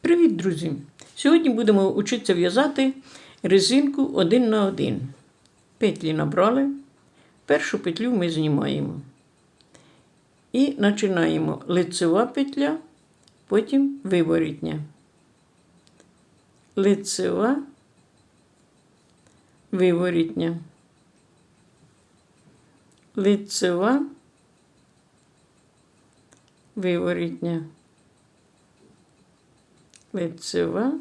Привіт, друзі! Сьогодні будемо вчитися в'язати резинку один на один. Петлі набрали, першу петлю ми знімаємо. І починаємо лицева петля, потім виворітня. Лицева, виворітня. Лицева, виворітня лицева,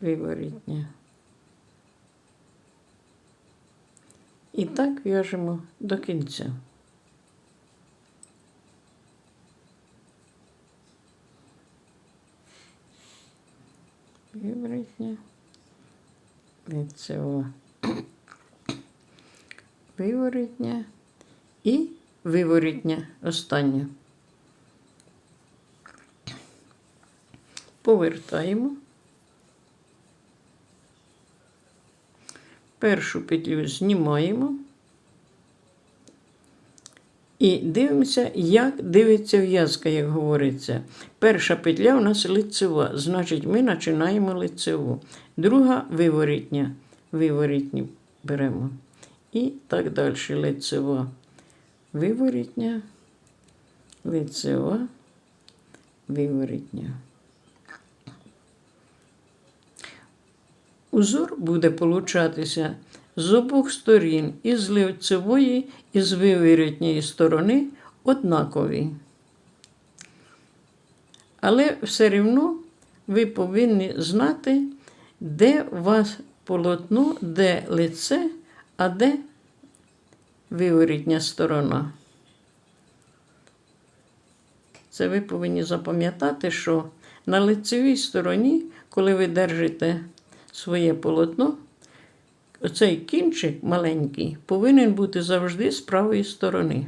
виворітня. І так в'яжемо до кінця. Виворітня, лицева, виворітня і виворітня остання. Повертаємо. Першу петлю знімаємо і дивимося, як дивиться в'язка, як говориться. Перша петля у нас лицева, значить, ми починаємо лицеву. Друга виворітня. Виворітню беремо. І так далі лицева. Виворітня, лицева, виворітня. Узор буде получатися з обох сторін, і з лицевої, і з виворітньої сторони однакові. Але все рівно ви повинні знати, де у вас полотно, де лице, а де виворітня сторона. Це ви повинні запам'ятати, що на лицевій стороні, коли ви держите своє полотно, оцей кінчик маленький повинен бути завжди з правої сторони.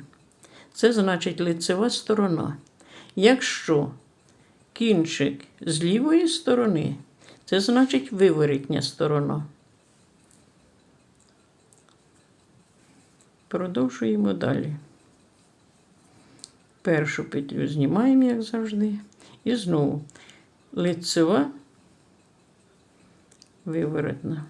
Це значить лицева сторона. Якщо кінчик з лівої сторони, це значить виворітня сторона. Продовжуємо далі. Першу петлю знімаємо, як завжди, і знову лицева виворотна.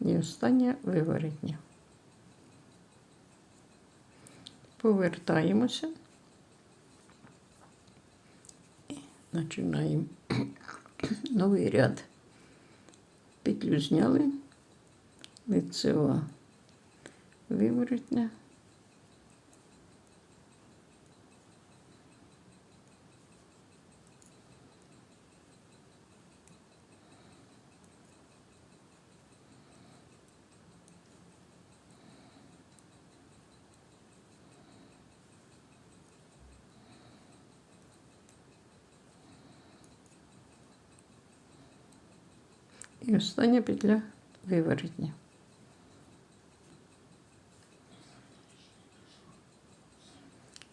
І останнє виворотня. Повертаємося і починаємо новий ряд. Петлю зняли, лицева виворотня. І остання петля виворотня.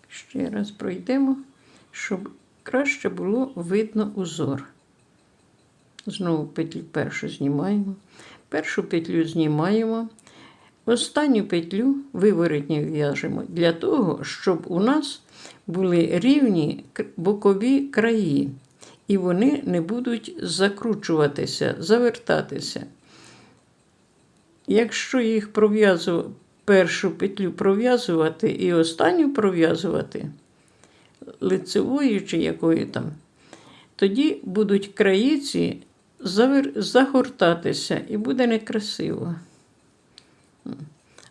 Ще раз пройдемо, щоб краще було видно узор. Знову петлю першу знімаємо. Першу петлю знімаємо. Останню петлю виворотню в'яжемо для того, щоб у нас були рівні бокові краї і вони не будуть закручуватися, завертатися. Якщо їх пров'язувати, першу петлю пров'язувати і останню пров'язувати, лицевою чи якою там, тоді будуть країці загортатися і буде некрасиво.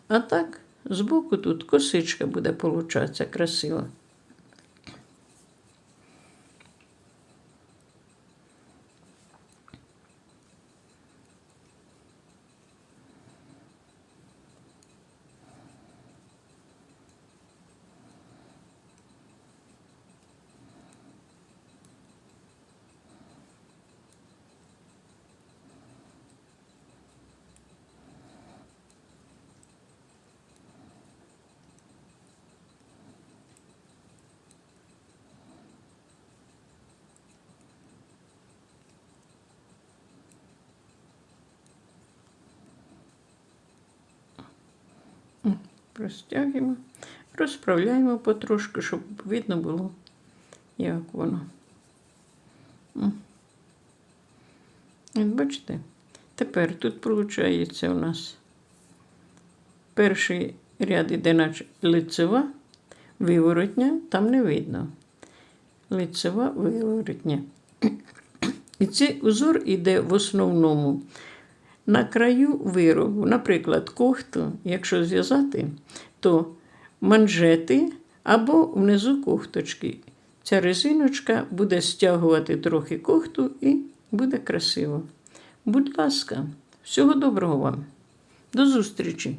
А так, збоку тут косичка буде получатися красиво. Розтягуємо, розправляємо потрошки, щоб видно було, як воно. От бачите? Тепер тут виходить у нас перший ряд іде наче лицева, виворотня, там не видно. Лицева, виворотня. І цей узор іде в основному на краю виробу. Наприклад, кохту, якщо зв'язати, то манжети або внизу кохточки. Ця резиночка буде стягувати трохи кохту і буде красиво. Будь ласка, всього доброго вам. До зустрічі!